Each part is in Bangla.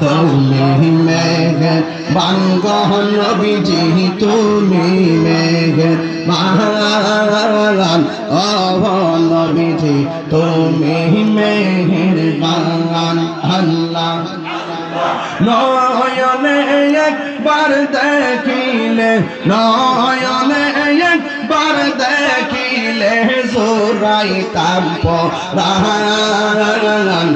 তুমি মেঘ বাঙ্গ নবীজি তুমি মেঘ মহান অব নবীজি তুমি মেঘের বাঙ্গান আল্লাহ নয়নে একবার দেখিলে, নয়নে একবার দেখিলে জোরাই কাম্প রান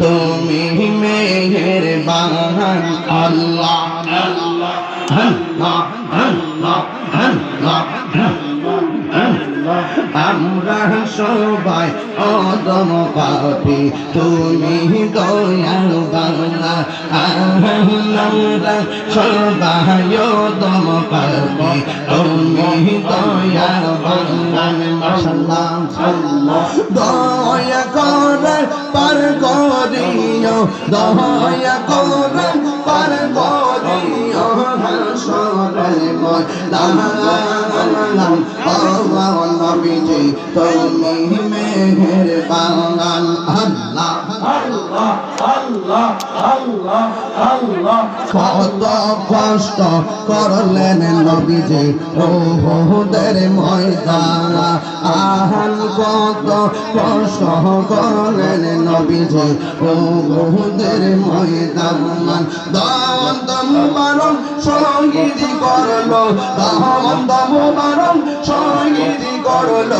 তুমি মেহের বাহান আল্লাহ আল্লাহ আল্লাহ আল্লাহ আল্লাহ। আমরা সবাই অদম পাপি তুমি দয়াল বাংলা আমরা সবাই অদম পাপি তুমি বাংলা দয়া করে পার করিও দয়া করে পার করিও নবীজি তুমি মেহের বাঙাল আল্লাহ আল্লাহ আল্লাহ আল্লাহ আল্লাহ কত কষ্ট করলেন নবীজি ওদের ময়দান আহান কত কষ্ট করলেন নবীজি ওদের ময়দান দম বাহমন্দ মুবারক সঙ্গীতি করল বাহমন্দ মুবারক সঙ্গীতি করল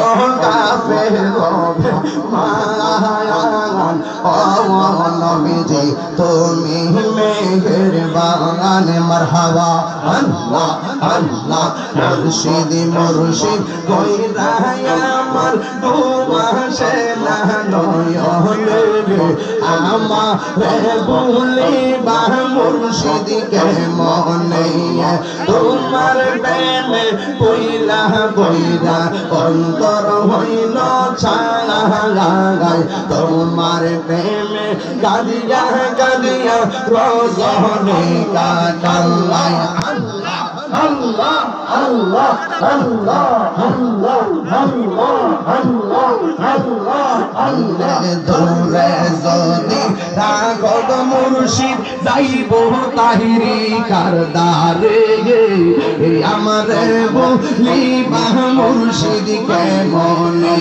কাফে রবে মায়ান অবনবিজি তুমি মেঘের বাগান মারহাবা, আল্লাহ আল্লাহ, মুর্শিদি, মুর্শিদ কই রায় আমার তোমার সেনা নয়নে। আমার বলিবা মুর্শিদ মনে তোমার প্রেমে পইলা বইরা, অন্তর হইল ছাড়া লাগাই। তোমার প্রেমে কাঁদিয়া কাঁদিয়া রোজ কাটাল্লাই আল্লাহ আল্লাহ আল্লাহ আল্লাহ আল্লাহ আল্লাহ আল্লাহ আল্লাহ দূরে যদি রাগব মুর্শিদ যাইব তাহিরি কারদারে আমার বলি বা মুর্শিদ কে মনে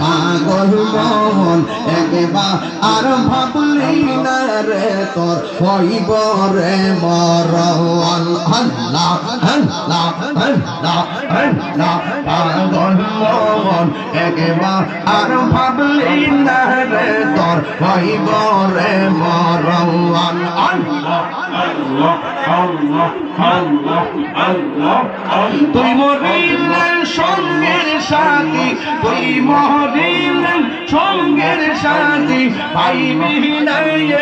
পাগল মন একবার আর ভাবলি না রে তোর হইব রে মরণ আল্লাহ একবার আর ভাবলি না রে তোর হইব রে মরওয়ান তুই মরিলেন সঙ্গের সাথী, তুই মরিলেন সঙ্গের সাথী, ভাই বিহীন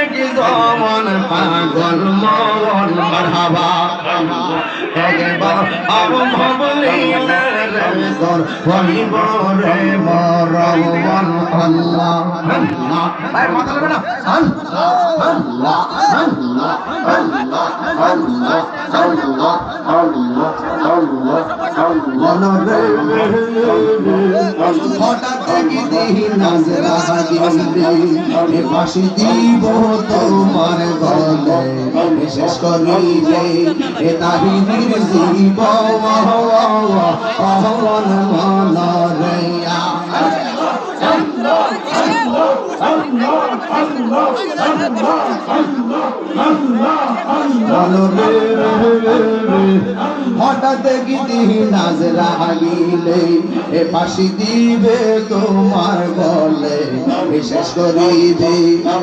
এক জমন পাগল মরণ, মারহাবা। ভগবান ভবলিয়া ভাবলি না রে মরণ আল্লাহ ভাই মাথা লাগবে না আল্লাহ আল্লাহ আল্লাহ আল্লাহ আল্লাহ আল্লাহ আল্লাহ আল্লাহ আল্লাহ হঠাৎ দেখি দেহি নাজরা দিলে এ পাশে দিব তোমার গলে বিশেষ করিলে এ তাহিনীর জীব অহন মনরে হঠাৎ গিদি নাজরা গিলে এ পাশি দিবে তোমার গলে বিশেষ করিবে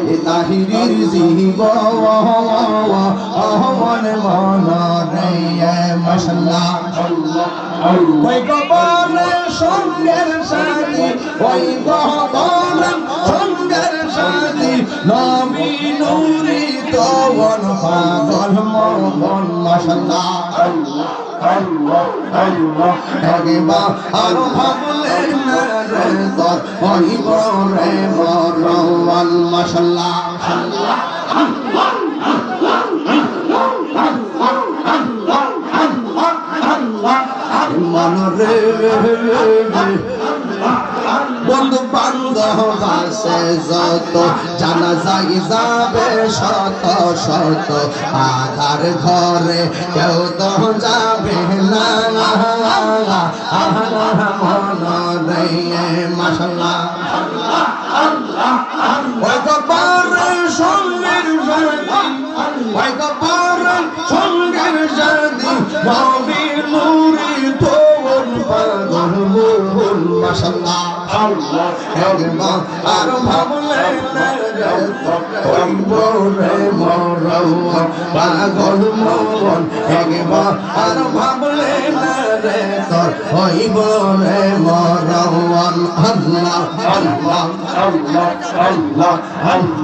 এ তাহিরির জীব অহমন মন রে মশলা ওই গবনে সঙ্গের সাথী, ওই গবনে সঙ্গের সাথী নবী নুরি তবন পাগল মন মশলা আল্লাহ আল্লাহ একবার আর ভাবলেন না রে তোর হইব রে মরওয়াল মাশাল্লাহ বন্ধু বান্ধব আছে যত জানা যাই যাবে শত শত আধার ঘরে কেউ তো যাবে না মন সঙ্গের সঙ্গের সঙ্গের সাল্লাহ আল্লাহ আল্লাহ আর ভাবলে অম্বরে মরম পাগল মন একবার আর ভাবলে রে তোর হইব রে মরম আল্লাহ আল্লাহ আল্লাহ আল্লাহ